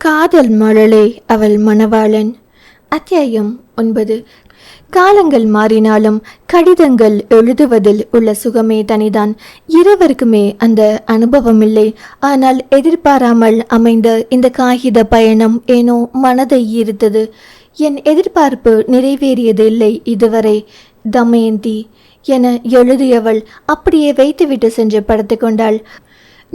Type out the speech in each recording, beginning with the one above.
காதல் மழலை அவள் மணவாளன். அத்தியாயம் ஒன்பது. காலங்கள் மாறினாலும் கடிதங்கள் எழுதுவதில் உள்ள சுகமே தனிதான். இருவருக்குமே அந்த அனுபவம் இல்லை ஆனால் எதிர்பாராமல் அமைந்த இந்த காகித பயணம் ஏனோ மனதை ஈர்த்தது. என் எதிர்பார்ப்பு நிறைவேறியது இல்லை இதுவரை. தமயந்தி என எழுதியவள் அப்படியே வைத்துவிட்டு சென்று படுத்து கொண்டாள்.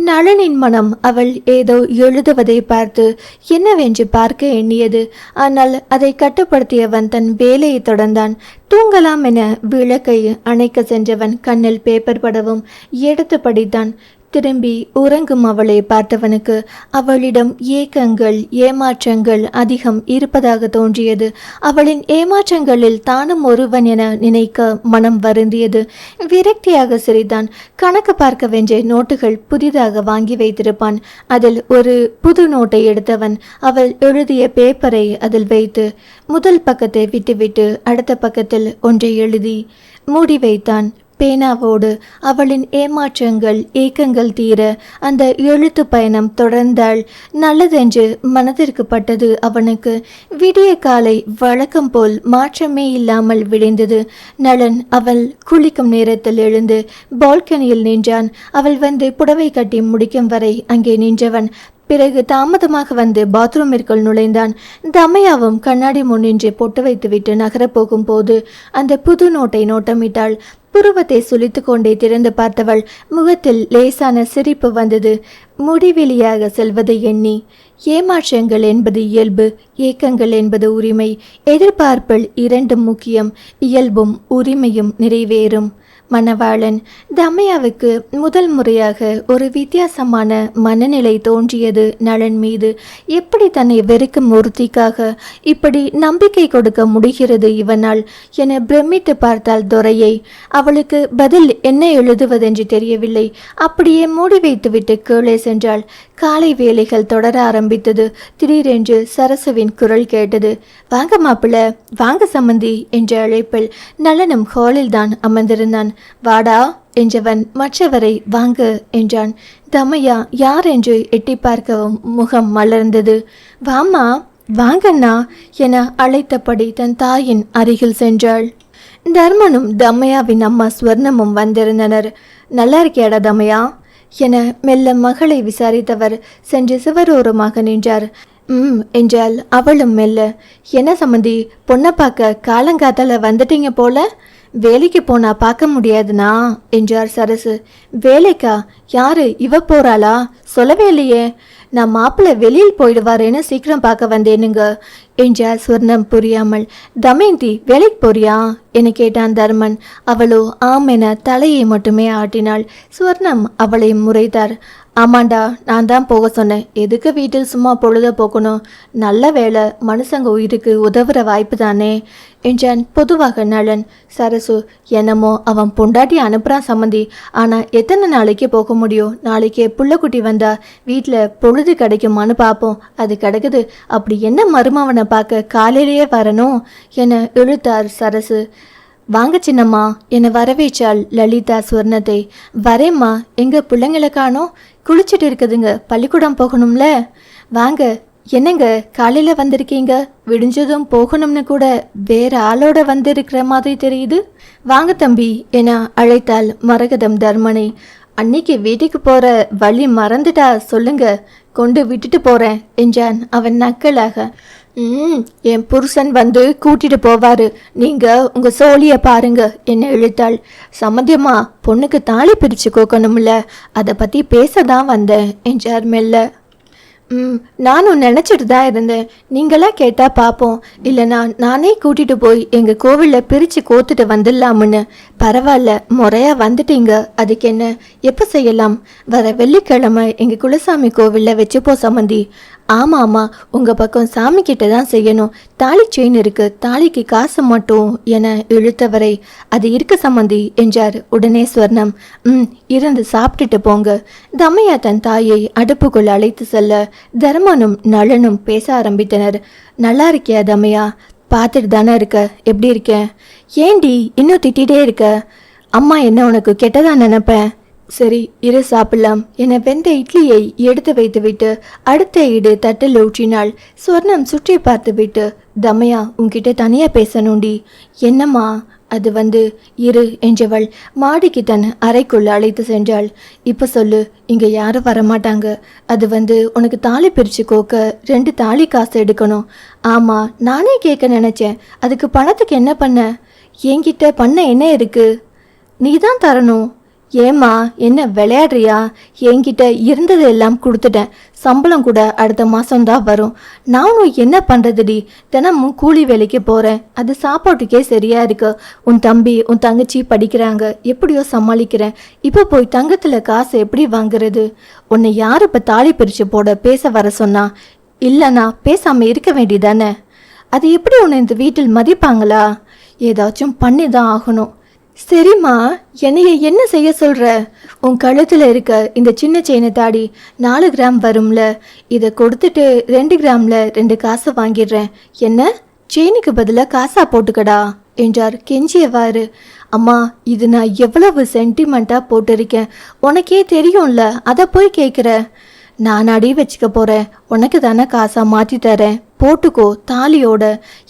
நளனின் மனம் அவள் ஏதோ எழுதுவதை பார்த்து என்னவென்று பார்க்க எண்ணியது. ஆனால் அதை கட்டுப்படுத்தியவன் தன் வேலையை தொடர்ந்தான். தூங்கலாம் என விளக்கை அணைக்க சென்றவன் கண்ணில் பேப்பர் படவும் எடுத்து படித்தான். திரும்பி உறங்கும் அவளை பார்த்தவனுக்கு அவளிடம் ஏக்கங்கள் ஏமாற்றங்கள் அதிகம் இருப்பதாக தோன்றியது. அவளின் ஏமாற்றங்களில் தானும் ஒருவன் என நினைக்க மனம் வருந்தியது. விரக்தியாக சிரித்தான். கணக்கு பார்க்க வேண்டிய நோட்டுகள் புதிதாக வாங்கி வைத்திருப்பான். அதில் ஒரு புது நோட்டை எடுத்தவன் அவள் எழுதிய பேப்பரை அதில் வைத்து முதல் பக்கத்தை விட்டுவிட்டு அடுத்த பக்கத்தில் ஒன்றை எழுதி மூடி வைத்தான். பேனாவோடு அவளின் ஏமாற்றங்கள் ஏக்கங்கள் தீர அந்த எழுத்து பயணம் தொடர்ந்தாள் நல்லதென்று மனதிற்கு பட்டது அவனுக்கு. விடிய காலை வழக்கம் போல் மாற்றமே இல்லாமல் விளைந்தது நளன் அவள் குளிக்கும் நேரத்தில் எழுந்து பால்கனியில் நின்றான். அவள் வந்து புடவை கட்டி முடிக்கும் வரை அங்கே நின்றவன். பிறகு தாமதமாக வந்து பாத்ரூமிற்குள் நுழைந்தான். தமையாவும் கண்ணாடி முன்னின்று பொட்டு வைத்துவிட்டு நகரப் போகும்போது அந்த புது நோட்டை நோட்டமிட்டாள். புருவத்தை சுழித்து கொண்டே திறந்து பார்த்தவள் முகத்தில் லேசான சிரிப்பு வந்தது. முடிவெளியாக செல்வதை எண்ணி ஏமாற்றங்கள் என்பது இயல்பு ஏக்கங்கள் என்பது உரிமை எதிர்பார்ப்பில் இரண்டும் முக்கியம் இயல்பும் உரிமையும் நிறைவேறும். மணவாளன் தமையாவுக்கு முதல் முறையாக ஒரு வித்தியாசமான மனநிலை தோன்றியது நலன் மீது. எப்படி தன்னை வெறுக்கும் ஒருத்திக்காக இப்படி நம்பிக்கை கொடுக்க முடிகிறது இவனால் என பிரமித்து பார்த்தாள் துரையை. அவளுக்கு பதில் என்ன எழுதுவதென்று தெரியவில்லை. அப்படியே மூடி வைத்துவிட்டு கீழே சென்றாள். காலை வேலைகள் தொடர ஆரம்பித்தது. திடீரென்று சரசுவின் குரல் கேட்டது. வாங்க மாப்பிள்ள வாங்க சம்மந்தி என்ற அழைப்பில் நலனும் ஹாலில் தான் அமர்ந்திருந்தான். வாடா என்றவன் மற்றவரை வாங்க என்றான். தமையா யார் என்று எட்டி பார்க்கவும் முகம் மலர்ந்தது. வாமா வாங்கண்ணா என அழைத்தபடி தன் தாயின் அருகில் சென்றாள். தர்மனும் தம்மையாவின் அம்மா ஸ்வர்ணமும் வந்திருந்தனர். நல்லா இருக்கியாடா தமையா? என மெல்ல மகளை விசாரித்தவர் சென்று சிவரோரமாக நின்றார். ம் என்றால் அவளும் மெல்ல. என்ன சம்மந்தி பொண்ணை பார்க்க காலங்காத்தால வந்துட்டீங்க போல? வேலைக்கு போனா பார்க்க முடியாதுனா என்றார் சரசு. வேலைக்கா? யாரு? இவ போறாளா? சொல்லவே இல்லையே. நான் மாப்பிள்ளை வெளியில் போயிடுவாரேன்னு சீக்கிரம் பார்க்க வந்தேனுங்க என்றார் சுவர்ணம் புரியாமல். தமயந்தி வேலைக்கு போறியா? என கேட்டான் தர்மன். அவளோ ஆம் என தலையை மட்டுமே ஆட்டினாள். சுவர்ணம் அவளை முறைத்தார். ஆமாண்டா நான் தான் போக சொன்னேன். எதுக்கு வீட்டில் சும்மா பொழுத போக்கணும் நல்ல வேலை மனுஷங்க உயிருக்கு உதவுற வாய்ப்பு தானே? என்றான் பொதுவாக நலன் சரசு என்னமோ அவன் பொண்டாட்டி அனுப்புறான் சம்மந்தி. ஆனால் எத்தனை நாளைக்கு போக முடியும்? நாளைக்கே புள்ளக்குட்டி வந்தா வீட்டில் பொழுது கிடைக்குமான்னு பார்ப்போம் அது கிடைக்குது. அப்படி என்ன மருமவனை பார்க்க காலையிலேயே வரணும்? என இழுத்தார் சரசு. வாங்க சின்னம்மா என்னை வரவேற்றாள் லலிதா சுவர்ணத்தை. வரேம்மா எங்கள் பிள்ளைங்களை காணோம்? குளிச்சுட்டு இருக்குதுங்க. பள்ளிக்கூடம் போகணும்ல? வாங்க என்னங்க காலையில் வந்திருக்கீங்க? விடிஞ்சதும் போகணும்னு கூட வேற ஆளோட வந்திருக்கிற மாதிரி தெரியுது. வாங்க தம்பி என அழைத்தாள் மரகதம் தர்மனை. அன்னைக்கு வீட்டுக்கு போற வழி மறந்துட்டா சொல்லுங்க. கொண்டு விட்டுட்டு போறேன் என்றான் அவன் நக்கலாக. ம் என் புருஷன் வந்து கூட்டிட்டு போவாரு. நீங்க உங்க சோழிய பாருங்க என்ன இழுத்தாள். சம்மந்தியம்மா பொண்ணுக்கு தாலி பிரிச்சு கோக்கணும்ல. அதை பத்தி பேச தான் வந்தேன் என்றார் மெல்ல. ம் நானும் நினச்சிட்டு தான் இருந்தேன். நீங்களாம் கேட்டால் பார்ப்போம் இல்லைனா நானே கூட்டிகிட்டு போய் எங்கள் கோவிலில் பிரித்து கோத்துட்டு வந்துடலாமுன்னு. பரவாயில்ல முறையாக வந்துட்டீங்க. அதுக்கு என்ன? எப்போ செய்யலாம்? வர வெள்ளிக்கிழமை எங்கள் குலசாமி கோவிலில் வச்சுப்போ சம்மந்தி ஆமாம் ஆமாம் உங்கள் பக்கம் சாமி கிட்ட தான் செய்யணும். தாலி செயின் இருக்கு. தாலிக்கு காசு மட்டும் என இழுத்தவரை அது இருக்க சம்மந்தி என்றார் உடனே ஸ்வர்ணம். ம் இருந்து சாப்பிட்டுட்டு போங்க. தமையா தன் தாயை அடுப்புக்குள் அழைத்து செல்ல தர்மனும் நளனும் பேச ஆரம்பித்தனர். நல்லா இருக்கியா தமையா பார்த்துட்டு தானே இருக்க? எப்படி இருக்கேன் ஏண்டி இன்னும் திட்டிகிட்டே இருக்க? அம்மா என்ன உனக்கு கெட்டதா நினைப்பேன் சரி இரு சாப்பிடலாம். என வெந்த இட்லியை எடுத்து வைத்துவிட்டு அடுத்த ஈடு தட்டில் ஊற்றினாள். சொர்ணம் சுற்றி பார்த்துவிட்டு தமையா உன்கிட்ட தனியாக பேசணுண்டி என்னம்மா அது வந்து இரு என்றவள் மாடிக்கு தன் அறைக்குள் அழைத்து சென்றாள். இப்போ சொல்லு இங்கே யாரும் வரமாட்டாங்க. அது வந்து உனக்கு தாலி பிரித்து கோக்க ரெண்டு தாலி காசு எடுக்கணும். ஆமாம் நானே கேட்க நினச்சேன். அதுக்கு பணத்துக்கு என்ன பண்ண? என்கிட்ட பண்ண என்ன இருக்குது நீ தான் தரணும். ஏம்மா என்ன விளையாடுறியா? என்கிட்ட இருந்தது எல்லாம் கொடுத்துட்டேன். சம்பளம் கூட அடுத்த மாதம்தான் வரும். நானும் என்ன பண்ணுறதுடி தினமும் கூலி வேலைக்கு போகிறேன் அது சாப்பாட்டுக்கே சரியாக இருக்கு. உன் தம்பி உன் தங்கச்சி படிக்கிறாங்க. எப்படியோ சமாளிக்கிறேன். இப்போ போய் தங்கத்தில் காசு எப்படி வாங்குறது? உன்னை யார் இப்போ தாலி பிரித்து போட பேச வர சொன்னா? இல்லைண்ணா பேசாமல் இருக்க வேண்டியதானே? அது எப்படி உன்னை இந்த வீட்டில் மதிப்பாங்களா? ஏதாச்சும் பண்ணி தான் ஆகணும். சரிம்மா என்னைய என்ன செய்ய சொல்கிற உன் கழுத்தில் இருக்க இந்த சின்ன செயினை தாடி நாலு கிராம் வரும்ல. இதை கொடுத்துட்டு ரெண்டு கிராம்ல ரெண்டு காசை வாங்கிடுறேன். என்ன? செயினுக்கு பதிலாக காசா போட்டுக்கடா என்றார் கெஞ்சியவாறு. அம்மா இது நான் எவ்வளவு சென்டிமெண்ட்டாக போட்டிருக்கேன். உனக்கே தெரியும்ல அதை போய் கேட்குற நான் அடி வச்சுக்க போகிறேன் உனக்கு தானே காசாக மாற்றி தரேன். போட்டுக்கோ தாலியோட.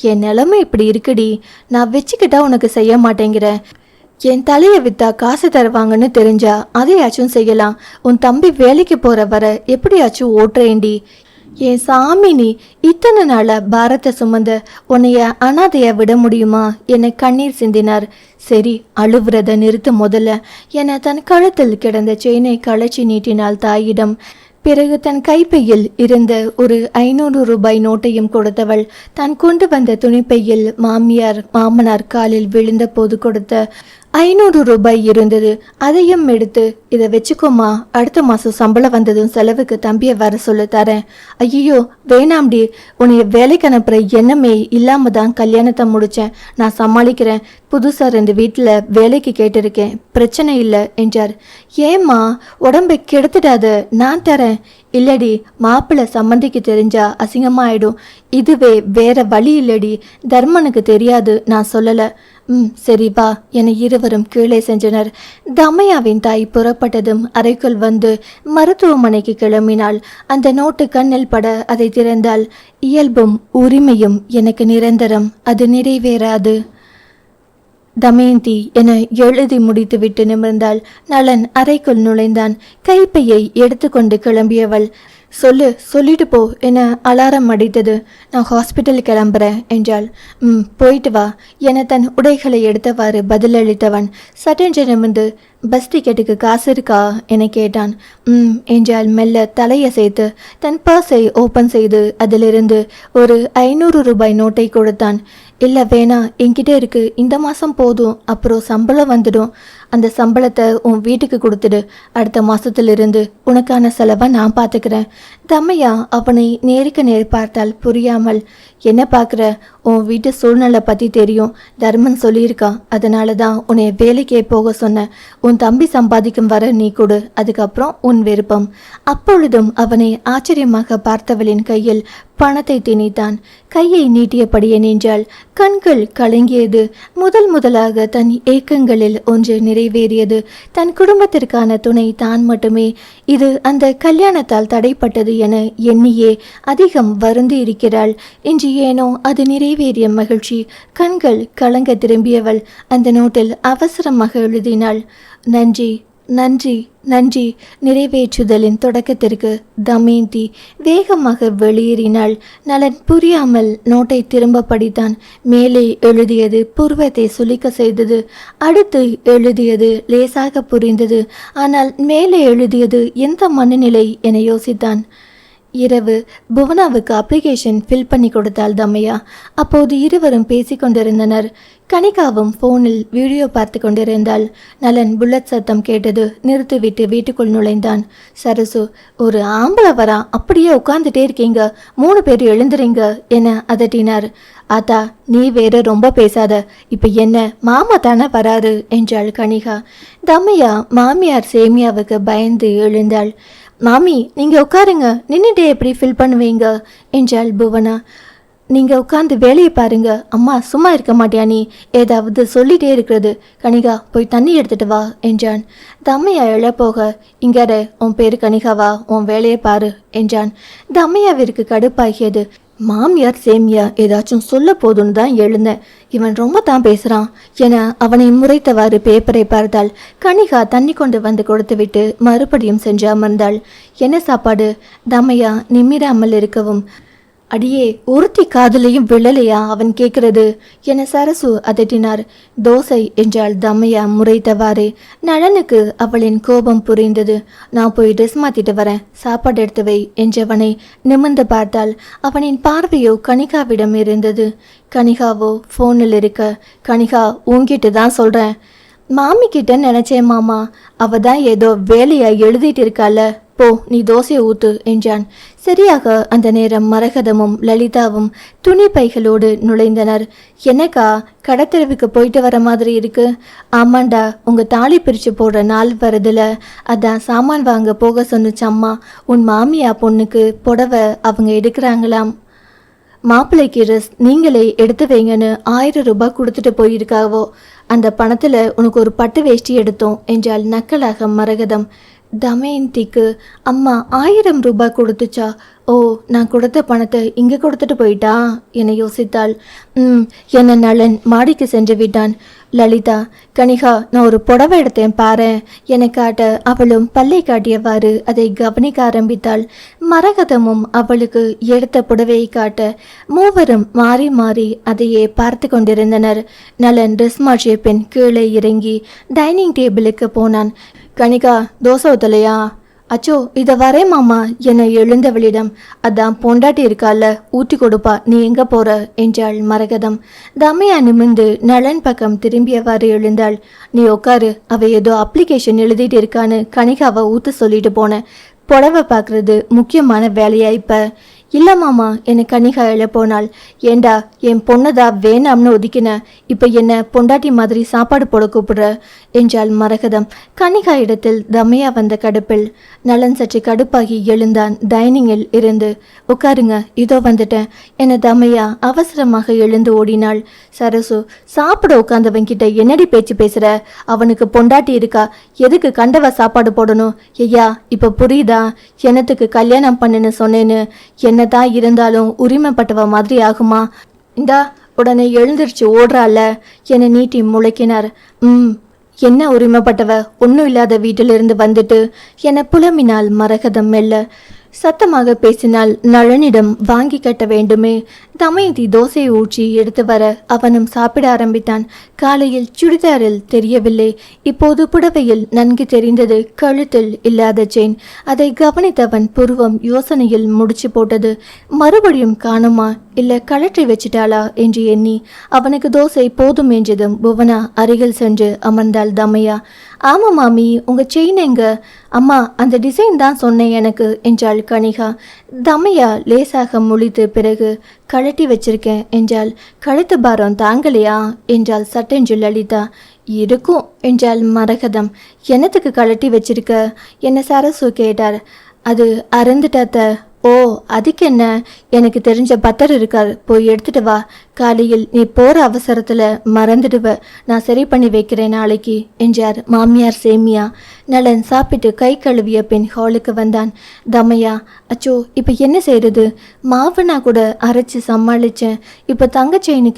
என் நிலமை இப்படி இருக்குடி. நான் வச்சுக்கிட்டா உனக்கு செய்ய மாட்டேங்கிறேன் என் தலையை வித்தா காசு தருவாங்கன்னு தெரிஞ்சா அதையாச்சும் செய்யலாம். உன் தம்பி வேலைக்கு போற வர எப்படியாச்சும் ஓட்டுறேண்டி என் சாமி நீ இத்தனை நாள பாரத்தை சுமந்த உன்னைய அனாதைய விட முடியுமா? என கண்ணீர் சிந்தினார். சரி அழுவுறத நிறுத்து முதல்ல. என தன் கழுத்தில் கிடந்த செயினை களைச்சி நீட்டினாள் தாயிடம். பிறகு தன் கைப்பையில் இருந்த ஒரு ஐநூறு ரூபாய் நோட்டையும் கொடுத்தவள் தான் கொண்டு வந்த துணிப்பையில் மாமியார் மாமனார் காலில் விழுந்த போது கொடுத்த ஐநூறு ரூபாய் இருந்தது. அதையும் எடுத்து இதை வச்சுக்கோமா அடுத்த மாதம் சம்பளம் வந்ததும் செலவுக்கு தம்பியை வர சொல்ல தரேன். ஐயோ வேணாம்டி உன்னைய வேலைக்கு அனுப்புகிற எண்ணமே இல்லாமல் தான் கல்யாணத்தை முடித்தேன் நான் சமாளிக்கிறேன். புதுசாக ரெண்டு வீட்டில் வேலைக்கு கேட்டிருக்கேன். பிரச்சனை இல்லை என்றார். ஏம்மா உடம்பை கெடுத்துடாத. நான் தரேன். இல்லடி மாப்பிள்ளை சம்மந்திக்கு தெரிஞ்சா அசிங்கமாயிடும். இதுவே வேற வழி இல்லடி. தர்மனுக்கு தெரியாது நான் சொல்லலை. ம் சரி வா என இருவரும் கீழே சென்றனர். தமையாவின் தாய் புறப்பட்டதும் அறைக்குள் வந்து மருத்துவமனைக்கு கிளம்பினாள். அந்த நோட்டு கண்ணில் பட அதை திறந்தால் இயல்பும் உரிமையும் எனக்கு நிரந்தரம். அது நிறைவேறாது. தமயந்தி என எழுதி முடித்துவிட்டு நிமிர்ந்தாள். நலன் அறைக்குள் நுழைந்தான். கைப்பையை எடுத்துக்கொண்டு கிளம்பியவள் சொல்லு சொல்லிட்டு போ என அலாரம் அடித்தது. நான் ஹாஸ்பிட்டல் கிளம்புறேன் என்றாள். ம் போயிட்டு வா என தன் உடைகளை எடுத்தவாறு பதிலளித்தவன். சட்டென்று நிமிர்ந்து பஸ் டிக்கெட்டுக்கு காசு இருக்கா? என கேட்டான். ம் என்றால் மெல்ல தலையசைத்து. தன் பர்ஸை ஓப்பன் செய்து அதிலிருந்து ஒரு ஐநூறு ரூபாய் நோட்டை கொடுத்தான். இல்லை வேணா என்கிட்ட இருக்கு. இந்த மாதம் போதும். அப்புறம் சம்பளம் வந்துடும். அந்த சம்பளத்தை உன் வீட்டுக்கு கொடுத்துடு. அடுத்த மாதத்துலேருந்து உனக்கான செலவை நான் பார்த்துக்கிறேன் தம்மையா அவனை நேருக்கு நேர் பார்த்தால் புரியாமல் என்ன பார்க்குற உன் வீட்டு சூழ்நிலை பற்றி தெரியும். தர்மன் சொல்லியிருக்கான். அதனால தான் உன்னை வேலைக்கே போக சொன்னேன். உன் தம்பி சம்பாதிக்கும் வர நீ கொடு. அதுக்கப்புறம் உன் விருப்பம். அப்பொழுதும் அவனை ஆச்சரியமாக பார்த்தவளின் கையில் பணத்தை திணித்தான். கையை நீட்டியபடியே நின்றாள். கண்கள் கலங்கியது. முதல் முதலாக தன் ஏக்கங்களில் ஒன்று நிறைவேறியது. தன் குடும்பத்திற்கான துணை தான் மட்டுமே. இது அந்த கல்யாணத்தால் தடைப்பட்டது என எண்ணியே அதிகம் வருந்து இருக்கிறாள். இன்று ஏனோ அது நிறைவேறிய மகிழ்ச்சி. கண்கள் கலங்க திரும்பியவள். அந்த நோட்டில் அவசரமாக எழுதினாள். நன்றி. நன்றி நன்றி. நிறைவேற்றுதலின் தொடக்கத்திற்கு தமேந்தி. வேகமாக வெளியேறினாள். நலன் புரியாமல் நோட்டை திரும்ப படித்தான். மேலே எழுதியது புருவத்தை சுளிக்க செய்தது. அடுத்து எழுதியது லேசாக புரிந்தது. ஆனால் மேலே எழுதியது எந்த மனநிலை என யோசித்தான். இரவு புவனாவுக்கு அப்ளிகேஷன் ஃபில் பண்ணி கொடுத்தாள் தம்மையா அப்போது இருவரும் பேசிக்கொண்டிருந்தனர் கனிகாவும் ஃபோனில் வீடியோ பார்த்து கொண்டிருந்தாள். நலன் புல்லட் சத்தம் கேட்டது நிறுத்திவிட்டு வீட்டுக்குள் நுழைந்தான். சரசு ஒரு ஆம்பளை வரா? அப்படியே உட்கார்ந்துட்டே இருக்கீங்க. மூணு பேர் எழுந்துறீங்க என அதட்டினார். ஆத்தா நீ வேற ரொம்ப பேசாத. இப்ப என்ன மாமா தானே வராரு என்றாள் கனிகா. தம்மையா மாமியார் சேமியாவுக்கு பயந்து எழுந்தாள். மாமி நீங்கள் உட்காருங்க. நின்றுட்டே எப்படி ஃபில் பண்ணுவீங்க? என்றாள் புவனா. நீங்கள் உட்காந்து வேலையை பாருங்க. அம்மா சும்மா இருக்க மாட்டியா நீ? ஏதாவது சொல்லிட்டே இருக்கிறது. கனிகா போய் தண்ணி எடுத்துட்டு வா என்றான். தம்மையா எழப்போக இங்காரு உன் பேர் கனிகாவா? உன் வேலையை பாரு என்றான். தம்மையாவிற்கு கடுப்பாகியது. மாமியார் சேமியா ஏதாச்சும் சொல்ல போதுன்னு தான் எழுந்தேன். இவன் ரொம்ப தான் பேசுறான் என அவனை முறைத்தவாறு பேப்பரை பார்த்தாள் கனிகா தண்ணி கொண்டு வந்து கொடுத்துவிட்டு மறுபடியும் சென்று அமர்ந்தாள். என்ன சாப்பாடு? தமையா நிமிராமல் இருக்கவும். அடியே ஒருத்தி காதலையும் விழலையா? அவன் கேட்கிறது. என சரசு அதட்டினார். தோசை என்றாள் தம்மையா முறைத்தவாறே. நளனுக்கு அவளின் கோபம் புரிந்தது. நான் போய் ட்ரெஸ் மாத்திட்டு வரேன். சாப்பாடு எடுத்து வை என்றவனை நிமிர்ந்து பார்த்தால் அவனின் பார்வையோ கனிகாவிடம் இருந்தது. கனிகாவோ ஃபோனில் இருக்க கனிகா உங்கிட்டு தான் சொல்கிறேன் மாமி கிட்ட நினைச்சேன் மாமா. அவ தான் ஏதோ வேலையா எழுதிட்டு இருக்கால போ நீ தோசையை ஊத்து என்றான். சரியாக அந்த நேரம் மரகதமும் லலிதாவும் துணி பைகளோடு நுழைந்தனர். என்னக்கா கடத்தெருவுக்கு போயிட்டு வர மாதிரி இருக்கு? ஆமாண்டா உங்க தாலி பிரிச்சு போடுற நாள் வருதுல. அதான் சாமான் வாங்க போக சொன்னுச்சு அம்மா. உன் மாமியா பொண்ணுக்கு புடவை அவங்க எடுக்கிறாங்களாம். மாப்பிள்ளைக்கு ட்ரெஸ் நீங்களே எடுத்து வைங்கன்னு ஆயிரம் ரூபாய் கொடுத்துட்டு போயிருக்காவோ. அந்த பணத்தில் உனக்கு ஒரு பட்டு வேஷ்டி எடுத்தோம் என்றால் நக்கலாக மரகதம். தமயந்திக்கு அம்மா ஆயிரம் ரூபாய் கொடுத்துச்சா? ஓ நான் கொடுத்த பணத்தை இங்கே கொடுத்துட்டு போயிட்டா? என யோசித்தாள். ம் என்ன நலன் மாடிக்கு சென்று விட்டான். லலிதா கனிகா நான் ஒரு புடவை எடுத்தேன் பாரேன் என காட்ட அவளும் பல்லை காட்டியவாறு அதை கவனிக்க ஆரம்பித்தாள். மரகதமும் அவளுக்கு எடுத்த புடவையை காட்ட மூவரும் மாறி மாறி அதையே பார்த்து கொண்டிருந்தனர். நலன் ட்ரெஸ் மாற்றிய பெண் கீழே இறங்கி டைனிங் டேபிளுக்கு போனான். கனிகா தோசை ஊத்தலையா? அச்சோ இதை வரே மாமா என எழுந்தவளிடம். அதான் பொண்டாட்டி இருக்கால ஊட்டி கொடுப்பா நீ எங்க போற? என்றாள் மரகதம். தமையா நிமிர்ந்து நலன் பக்கம் திரும்பியவாறு எழுந்தாள். நீ உட்காரு அவ ஏதோ அப்ளிகேஷன் எழுதிட்டு இருக்கான்னு கனிகாவை ஊத்த சொல்லிட்டு போனேன் புடவை பார்க்கறது முக்கியமான வேலையா இப்ப? இல்லை மாமா என கனிகா எழ போனாள். ஏண்டா என் பொண்ணதா வேணாம்னு ஒதுக்கின. இப்போ என்ன பொண்டாட்டி மாதிரி சாப்பாடு போட கூப்பிடுற? என்றாள் மரகதம். கனிகா இடத்தில் தமையா வந்த கடுப்பில். நலன் சற்று கடுப்பாகி எழுந்தான். டைனிங்கில் இருந்து உட்காருங்க இதோ வந்துட்டேன். என தமையா அவசரமாக எழுந்து ஓடினாள். சரசு சாப்பிட உட்காந்தவன் கிட்ட என்னடி பேச்சு பேசுற? அவனுக்கு பொண்டாட்டி இருக்கா? எதுக்கு கண்டவ சாப்பாடு போடணும்? ஐயா இப்போ புரியுதா? எனத்துக்கு கல்யாணம் பண்ணுன்னு சொன்னேன்னு என்னதான் இருந்தாலும் உரிமைப்பட்டவ மாதிரி ஆகுமா இந்தா உடனே எழுந்திருச்சு ஓடுறால என நீட்டி முளைக்கினார் ம் என்ன உரிமைப்பட்டவ? ஒன்றும் இல்லாத வீட்டிலிருந்து வந்துட்டு என புலமினால் மரகதம் மெல்ல. சத்தமாக பேசினால் நளனிடம் வாங்கி கட்ட வேண்டுமே தமயந்தி தோசையை ஊற்றி எடுத்து வர அவனும் சாப்பிட ஆரம்பித்தான். காலையில் சுடிதாரில் தெரியவில்லை. இப்போது புடவையில் நன்கு தெரிந்தது கழுத்தில் இல்லாத செயின். அதை கவனித்தவன் புருவம் யோசனையில் முடிச்சு போட்டது. மறுபடியும் காணுமா? இல்ல கழற்றி வச்சிட்டாளா? என்று எண்ணி. அவனுக்கு தோசை போதும் என்றதும் புவனா அருகில் சென்று அமர்ந்தாள் தமையா. ஆமா மாமி உங்க செயின் எங்க? அம்மா அந்த டிசைன் தான் சொன்னேன் எனக்கு என்றாள் கனிகா. தமையா லேசாக முழித்து பிறகு கழட்டி வச்சிருக்கேன் என்றாள் கழுத்து பாரம் தாங்கலையா? என்றாள் சட்டென்று லலிதா. இருக்கும் என்றாள் மரகதம். என்னத்துக்கு கழட்டி வச்சிருக்க? என்ன சரசு கேட்டார். அது அறந்துட்டாத்த ஓ அதுக்கு என்ன எனக்கு தெரிஞ்ச பத்தர் இருக்கார். போய் எடுத்துட்டு வா. காலையில் நீ போற அவசரத்துல மறந்துடுவ. நான் சரி பண்ணி வைக்கிறேன் நாளைக்கு என்றார் மாமியார் சேமியா. நலன் சாப்பிட்டு கை கழுவிய பின் ஹாலுக்கு வந்தான். தமையா அச்சோ இப்போ என்ன செய்யறது மாவனா நான் கூட அரைச்சி சமாளித்தேன் இப்போ தங்க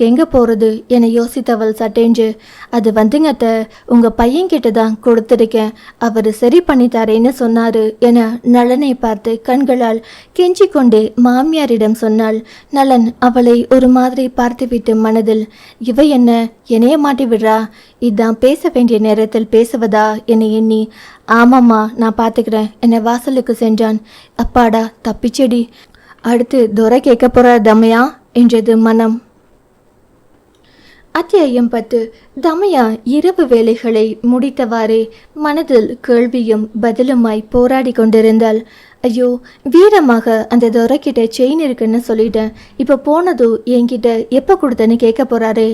எங்கே போகிறது என யோசித்தவள் சட்டேஞ்சு அது வந்துங்க உங்கள் உங்க பையன்கிட்ட தான் கொடுத்துருக்கேன். அவர் சரி பண்ணி தரேன்னு சொன்னாரு என நலனை பார்த்து கண்களால் கெஞ்சி கொண்டே மாமியாரிடம் சொன்னாள். நலன் அவளை ஒரு மாதிரி பார்த்துவிட்டு மனதில் இவ என்ன? என்னைய மாட்டி விடுறா இதான் பேச வேண்டிய நேரத்தில் பேசுவதா என்னை எண்ணி ஆமாம்மா நான் பார்த்துக்கிறேன் என்னை வாசலுக்கு சென்றான். அப்பாடா தப்பிச்செடி. அடுத்து துரை கேட்க போற தமையா? என்றது மனம். அத்தியாயம் பத்து. தமையா இரவு வேலைகளை முடித்தவாறே மனதில் கேள்வியும் பதிலுமாய் போராடி கொண்டிருந்தாள். ஐயோ வீரமாக அந்த துரைக்கிட்ட செயின் இருக்குன்னு சொல்லிட்டேன். இப்போ போனதும் என்கிட்ட எப்போ கொடுத்தேன்னு கேட்க போகிறாரு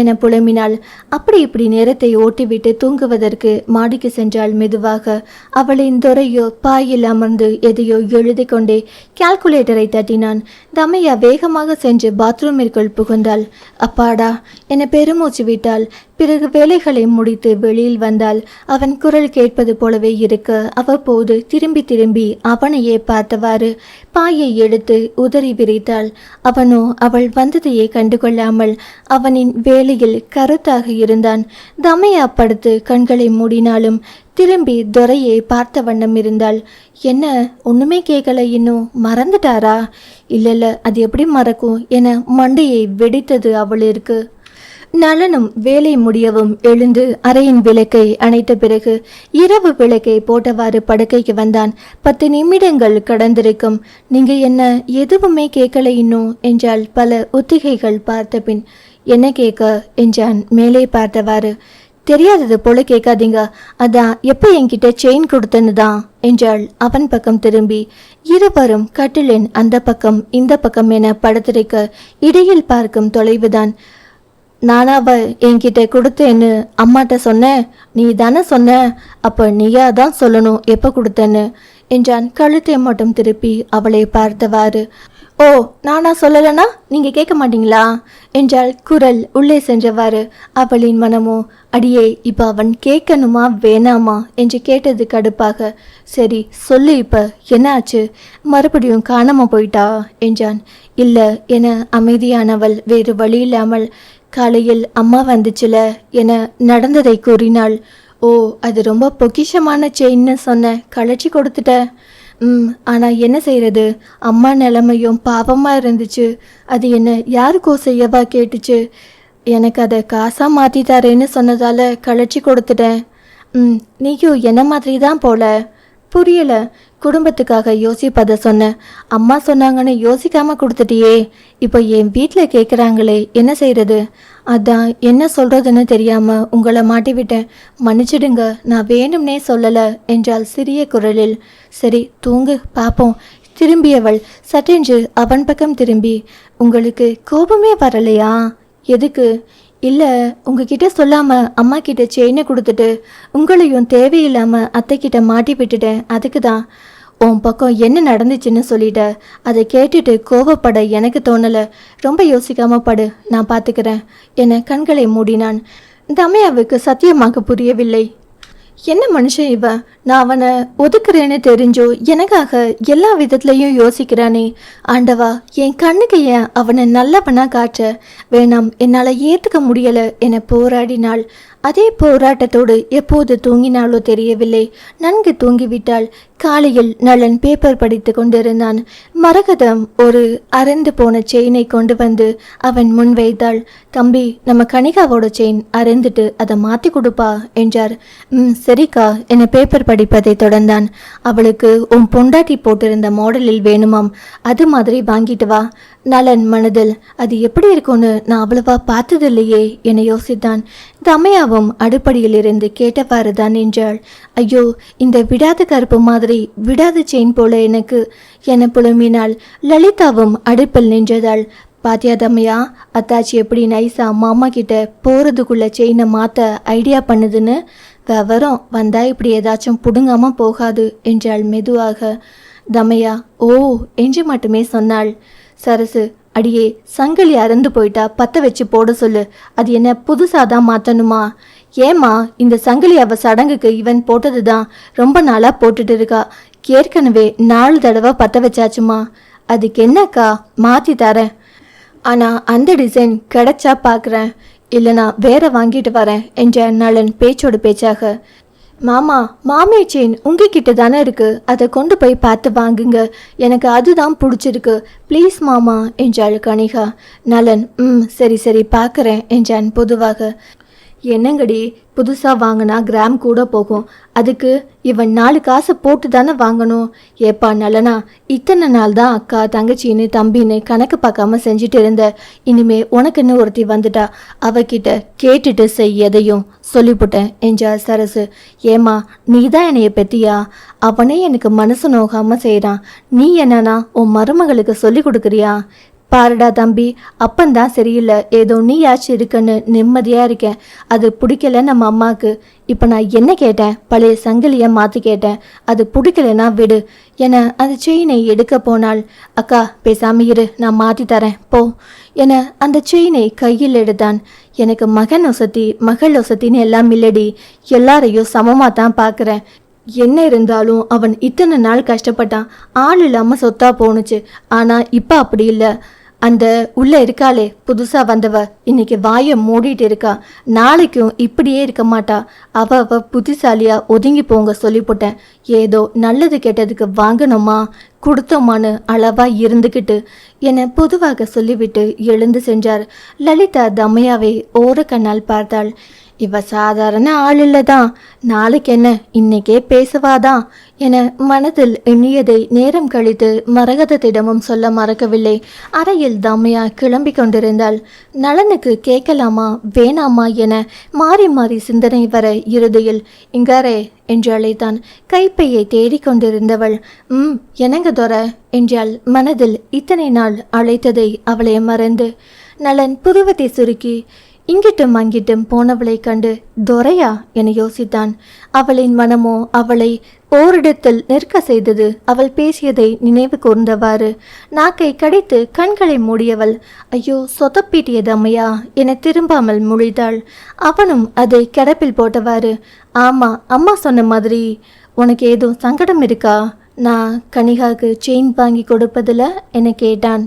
என புலம்பினாள். அப்படி இப்படி நேரத்தை ஓட்டிவிட்டு தூங்குவதற்கு மாடிக்கு சென்றாள் மெதுவாக. அவளின் துறையோ பாயில் அமர்ந்து எதையோ எழுதி கொண்டே கால்குலேட்டரை தட்டினான். தமையா வேகமாக சென்று பாத்ரூமிற்குள் புகுந்தாள். அப்பாடா என பெருமூச்சு விட்டாள். பிறகு வேலைகளை முடித்து வெளியில் வந்தால் அவன் குரல் கேட்பது போலவே இருக்க அவ்வப்போது திரும்பி திரும்பி அவனையே பார்த்தவாறு பாயை எடுத்து உதறி விரித்தாள். அவனோ அவள் வந்ததையே கண்டுகொள்ளாமல் அவனின் வேலையில் கருத்தாக இருந்தான். தமையா படுத்து கண்களை மூடினாலும் திரும்பி துரையை பார்த்த வண்ணம் இருந்தாள். என்ன ஒண்ணுமே கேட்கல இன்னும் மறந்துட்டாரா? இல்ல அது எப்படி மறக்கும்? என மண்டையை வெடித்தது அவளிற்கு நலனும் வேலை முடியவும் எழுந்து அறையின் விளக்கை அணைத்த பிறகு இரவு விளக்கை போட்டவாறு படுக்கைக்கு வந்தான். பத்து நிமிடங்கள் கடந்திருக்கும். நீங்க என்ன எதுவுமே கேட்கல இன்னும்? என்றால் பல ஒத்திகைகள் பார்த்த பின். என்ன கேட்க? என்றான் மேலே பார்த்தவாறு. தெரியாதது போல கேட்காதீங்க. அதான் எப்போ என்கிட்ட செயின் கொடுத்தன்னு தான் என்றாள் அவன் பக்கம் திரும்பி. இருவரும் கட்டிலின் அந்த பக்கம் இந்த பக்கம் என படுத்திருக்க இடையில் பார்க்கும் தொலைவுதான். நானாவ என்கிட்ட கொடுத்தேன்னு அம்மாட்ட சொன்னேன். நீ தானே சொன்ன. அப்போ நீயா தான் சொல்லணும் எப்போ கொடுத்தேன்னு என்றான். கழுத்தை மட்டும் திருப்பி அவளை பார்த்தவாறு. ஓ நானா சொல்லலைனா நீங்கள் கேட்க மாட்டீங்களா? என்றாள். குரல் உள்ளே சென்றவாறு. அவளின் மனமோ அடியே இப்போ அவன் கேட்கணுமா வேணாமா? என்று கேட்டது கடுப்பாக. சரி சொல்லு இப்போ. என்ன ஆச்சு மறுபடியும் காணாமல் போயிட்டா? என்றான். இல்லை என அமைதியானவள் வேறு வழி இல்லாமல் காலையில் அம்மா வந்துச்சுல என நடந்ததை கூறினாள். ஓ அது ரொம்ப பொக்கிஷமான செயின்னு சொன்ன களைச்சி கொடுத்துட்ட. ம் ஆனால் என்ன செய்கிறது அம்மா நிலைமையும் பாவமாக இருந்துச்சு. அது என்ன யாருக்கோ செய்யவா கேட்டுச்சு. எனக்கு அதை காசாக மாற்றி தரேன்னு சொன்னதால் களைச்சி கொடுத்துட்டேன். ம் நீயும் என்ன மாதிரி தான் போல? புரியல. குடும்பத்துக்காக யோசிப்பதை சொன்னேன் அம்மா சொன்னாங்கன்னு யோசிக்காம கொடுத்துட்டியே இப்போ என் வீட்டில் கேட்குறாங்களே என்ன செய்யறது அதான் என்ன சொல்றதுன்னு தெரியாம உங்களை மாட்டிவிட்டேன். மன்னிச்சிடுங்க நான் வேணும்னே சொல்லல என்றால் சிறிய குரலில். சரி தூங்கு பார்ப்போம் திரும்பியவள். சட்டென்று அவன் பக்கம் திரும்பி உங்களுக்கு கோபமே வரலையா? எதுக்கு? இல்லை உங்ககிட்ட சொல்லாம அம்மா கிட்ட செயினை கொடுத்துட்டு உங்களையும் தேவையில்லாம அத்தை கிட்ட மாட்டி விட்டுட்டேன் அதுக்கு தான் உன் பக்கம் என்ன நடந்துச்சுன்னு சொல்லிட்ட. அதை கேட்டுட்டு கோவப்பட எனக்கு தோணலை. ரொம்ப யோசிக்காம படு நான் பார்த்துக்கிறேன் என கண்களை மூடினான். தமையாவுக்கு சத்தியமாக புரியவில்லை. என்ன மனுஷன் இவன் நான் அவனை ஒதுக்குறேன்னு தெரிஞ்சோ எனக்காக எல்லா விதத்துலையும் யோசிக்கிறானே. ஆண்டவா என் கண்ணுக்கு ஏன் அவனை நல்லவனா காட்ட வேணாம்? என்னால் ஏற்றுக்க முடியலை என போராடினாள். அதே போராட்டத்தோடு எப்போது தூங்கினாலோ தெரியவில்லை. நன்கு தூங்கிவிட்டாள். காலையில் நலன் பேப்பர் படித்து கொண்டிருந்தான். மரகதம் ஒரு அறந்து போன செயினை கொண்டு வந்து அவன் முன் வைத்தாள். தம்பி நம்ம கனிகாவோட செயின் அறந்துட்டு அதை மாற்றி கொடுப்பா என்றார். ம் சரிக்கா என பேப்பர் படிப்பதை தொடர்ந்தான். அவளுக்கு உன் பொண்டாட்டி போட்டிருந்த மாடலில் வேணுமாம். அது மாதிரி வாங்கிட்டு வா நலன் மனதில். அது எப்படி இருக்கும்னு நான் அவ்வளவா பார்த்ததில்லையே என யோசித்தான். தமையா அடுப்படியில் இருந்து கேட்டவாறு தான் நின்றாள் ஐயோ இந்த விடாத கருப்பு மாதிரி விடாத செயின் போல எனக்கு என புலம்பினாள். லலிதாவும் அடுப்பில் நின்றதாள் பாத்தியாதம்மையா அத்தாச்சி எப்படி நைஸா மாமா கிட்ட போறதுக்குள்ள செயினை மாத்த ஐடியா பண்ணுதுன்னு? விவரம் வந்தா இப்படி ஏதாச்சும் புடுங்காம போகாது என்றாள் மெதுவாக. தமையா ஓ என்று மட்டுமே சொன்னாள். சரசு அடியே சங்கிலி அறந்து போயிட்டா பற்ற வச்சு போட சொல்லு. அது என்ன புதுசாக தான் மாற்றணுமா ஏமா இந்த சங்கிலி அவ சடங்குக்கு இவன் போட்டது தான் ரொம்ப நாளாக போட்டுட்டு இருக்கா. ஏற்கனவே நாலு தடவை பற்ற வச்சாச்சுமா. அதுக்கு என்னக்கா மாற்றி தரேன். ஆனால் அந்த டிசைன் கிடைச்சா பார்க்குறேன் இல்லைனா வேற வாங்கிட்டு வரேன் என்ற நலன் பேச்சோடு பேச்சாக. மாமா மாமே செயின் உங்ககிட்ட தானே இருக்கு. அதை கொண்டு போய் பார்த்து வாங்குங்க. எனக்கு அதுதான் பிடிச்சிருக்கு. ப்ளீஸ் மாமா என்றாள் கனிகா. நலன். ம் சரி சரி பார்க்குறேன் என்றான் பொதுவாக. என்னங்கடி? புதுசாக வாங்கினா கிராம் கூட போகும். அதுக்கு இவன் நாலு காசை போட்டு தானே வாங்கணும். ஏப்பா நல்லனா இத்தனை நாள் தான் அக்கா தங்கச்சின்னு தம்பின்னு கணக்கு பார்க்காம செஞ்சுட்டு இருந்த. இனிமே உனக்குன்னு ஒருத்தி வந்துட்டா. அவகிட்ட கேட்டுட்டு செய் எதையும் சொல்லிவிட்டேன் என்றார் சரசு. ஏமா நீ தான் என்னைய பெத்தியா? அவனே எனக்கு மனசு நோகாமல் செய்கிறான் நீ என்னன்னா உன் மருமகளுக்கு சொல்லி கொடுக்குறியா? பாருடா தம்பி அப்பந்தான் சரியில்லை. ஏதோ நீயாச்சும் இருக்குன்னு நிம்மதியாக இருக்கேன். அது பிடிக்கல நம்ம அம்மாவுக்கு. இப்போ நான் என்ன கேட்டேன்? பழைய சங்கிலியை மாற்றி கேட்டேன். அது பிடிக்கலனா விடு. என அந்த செயினை எடுக்க போனாள். அக்கா பேசாம இரு. நான் மாற்றி தரேன். போ. என அந்த செயினை கையில் எடுத்தான். எனக்கு மகன் ஒசத்தி மகள் ஒசத்தின்னு எல்லாம் இல்லடி. எல்லாரையும் சமமாக தான் பார்க்குறேன் என்ன இருந்தாலும் அவன் இத்தனை நாள் கஷ்டப்பட்டான். ஆள் இல்லாமல் சொத்தா போணுச்சு. ஆனால் இப்போ அப்படி இல்லை. அந்த உள்ளே இருக்காளே புதுசா வந்தவ. இன்னைக்கு வாயை மூடிட்டு இருக்கா. நாளைக்கும் இப்படியே இருக்க மாட்டா. அவ அவ புத்திசாலியா ஒதுங்கி போங்க சொல்லிவிட்டேன் ஏதோ நல்லது கெட்டதுக்கு வாங்கணுமா? கொடுத்தோமான்னு அளவா இருந்துக்கிட்டு என பொதுவாக சொல்லிவிட்டு எழுந்து சென்றார். லலிதா தம்மையாவை ஓர கண்ணால் பார்த்தாள். இவ சாதாரண ஆள் இல்லதான் நாளைக்கு என்ன இன்னைக்கே பேசுவாதான் என மனதில் எண்ணியதை நேரம் கழித்து மரகதத்திடமும் சொல்ல மறக்கவில்லை. அறையில் தம்மையா கிளம்பி கொண்டிருந்தாள். நலனுக்கு கேட்கலாமா வேணாமா என மாறி மாறி சிந்தனை வர இறுதியில் இங்காரே என்று அழைத்தான். கைப்பையை தேடிக் கொண்டிருந்தவள் ம் எனங்க தொர என்றாள். மனதில் இத்தனை நாள் அழைத்ததை அவளை மறந்து நலன் புருவத்தை சுருக்கி இங்கிட்டும் அங்கிட்டும் போனவளை கண்டு துரையா என யோசித்தான். அவளின் மனமோ அவளை ஓரிடத்தில் நிற்க செய்தது அவள் பேசியதை நினைவு கூர்ந்தவாறு. நாக்கை கடித்து கண்களை மூடியவள் ஐயோ சொதப்பீட்டியது அம்மையா என திரும்பாமல் முழித்தாள். அவனும் அதை கிடப்பில் போட்டவாறு ஆமா அம்மா சொன்ன மாதிரி. உனக்கு ஏதோ சங்கடம் இருக்கா? நான் கனிகாவுக்கு செயின் வாங்கி கொடுப்பதில் என கேட்டான்.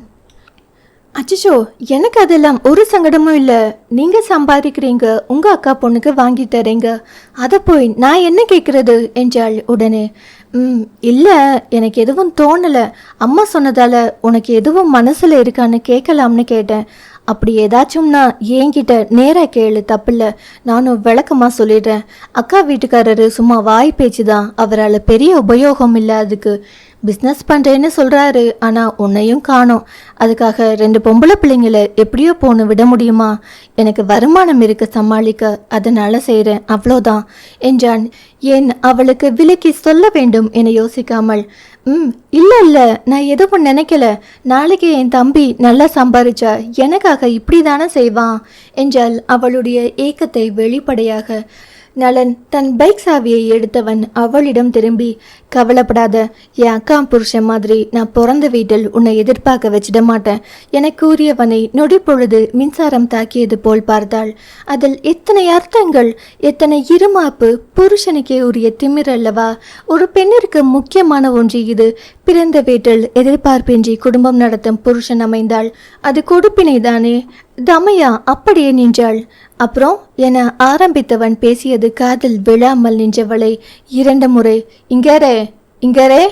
அச்சோ எனக்கு அதெல்லாம் ஒரு சங்கடமும் இல்லை. நீங்கள் சம்பாதிக்கிறீங்க உங்கள் அக்கா பொண்ணுக்கு வாங்கி தரீங்க. அதை போய் நான் என்ன கேட்குறது என்றாள் உடனே. ம் இல்லை எனக்கு எதுவும் தோணலை. அம்மா சொன்னதால உனக்கு எதுவும் மனசில் இருக்கான்னு கேட்கலாம்னு கேட்டேன். அப்படி ஏதாச்சும்னா என்கிட்ட நேராக கேளு தப்பில்ல. நானும் விளக்கமாக சொல்லிடுறேன். அக்கா வீட்டுக்காரரு சும்மா வாய் பேச்சு தான் அவரால் பெரிய உபயோகம் இல்லை அதுக்கு. பிஸ்னஸ் பண்ணுறேன்னு சொல்கிறாரு ஆனால் உன்னையும் காணோம். அதுக்காக ரெண்டு பொம்பளை பிள்ளைங்களை எப்படியோ போன்னு விட முடியுமா? எனக்கு வருமானம் இருக்கு சமாளிக்க. அதனால் செய்கிறேன் அவ்வளோதான். என்றான். ஏன் அவளுக்கு விலக்கி சொல்ல வேண்டும் என யோசிக்காமல். ம் இல்லை இல்லை. நான் எதுவும் நினைக்கல. நாளைக்கு என் தம்பி நல்லா சம்பாரிச்சா எனக்காக இப்படி தானே செய்வான்? என்றால் அவளுடைய ஏக்கத்தை வெளிப்படையாக. நலன் தன் பைக் சாவியை எடுத்தவன் அவளிடம் திரும்பி கவலைப்படாத என் அக்கா புருஷன் மாதிரி நான் பிறந்த வீட்டில் உன்னை எதிர்பார்க்க வச்சிட மாட்டேன் என கூறியவனை நொடி பொழுது மின்சாரம் தாக்கியது போல் பார்த்தாள். அதில் எத்தனை அர்த்தங்கள் எத்தனை இருமாப்பு புருஷனுக்கே உரிய திமிர் அல்லவா? ஒரு பெண்ணிற்கு முக்கியமான ஒன்று இது. பிறந்த வீட்டில் எதிர்பார்ப்பின்றி குடும்பம் நடத்தும் புருஷன் அமைந்தாள் அது கொடுப்பினை தானே தமையா அப்படியே நின்றாள். அப்புறம் என ஆரம்பித்தவன் பேசியது காதில் விழாமல் நின்றவளை இரண்டு முறை இங்கரே இங்கரே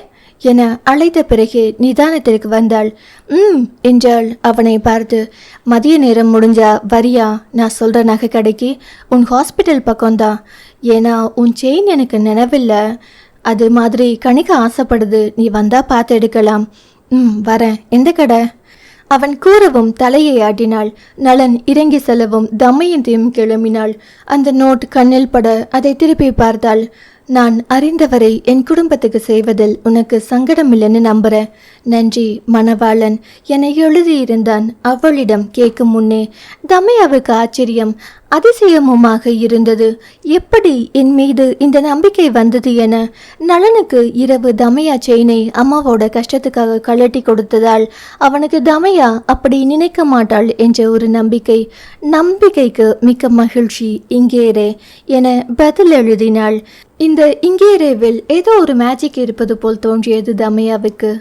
என அழைத்த பிறகு நிதானத்திற்கு வந்தாள். ம் என்றாள் அவனை பார்த்து. மதிய நேரம் முடிஞ்சா வரியா? நான் சொல்கிற நகை கடைக்கு உன் ஹாஸ்பிட்டல் பக்கம்தான். ஏன்னா உன் செயின் எனக்கு நினைவில்லை. அது மாதிரி கணிக்க ஆசைப்படுது. நீ வந்தா பார்த்து எடுக்கலாம். ம் வரேன். எந்த கடை? அவன் கூறவும் தலையை ஆட்டினாள். நலன் இறங்கி செல்லவும் தம்மையந்தையும் கிளம்பினாள். அந்த நோட் கண்ணில் பட அதை திருப்பி பார்த்தாள். நான் அறிந்தவரை என் குடும்பத்துக்கு செய்வதில் உனக்கு சங்கடமில்லைன்னு நம்புறேன். நன்றி மணவாளன் என எழுதியிருந்தான் அவளிடம் கேட்கும் முன்னே. தமையாவுக்கு ஆச்சரியம் அதிசயமுமாக இருந்தது. எப்படி என் மீது இந்த நம்பிக்கை வந்தது என? நலனுக்கு இரவு தமையா செயினை அம்மாவோட கஷ்டத்துக்காக கழட்டி கொடுத்ததால் அவனுக்கு தமையா அப்படி நினைக்க மாட்டாள் என்ற ஒரு நம்பிக்கை நம்பிக்கைக்கு மிக்க மகிழ்ச்சி இங்கேரே என பதில் எழுதினாள். இந்த இங்கேரேவில் ஏதோ ஒரு மேஜிக் இருப்பது போல் தோன்றியது தமையாவுக்கு.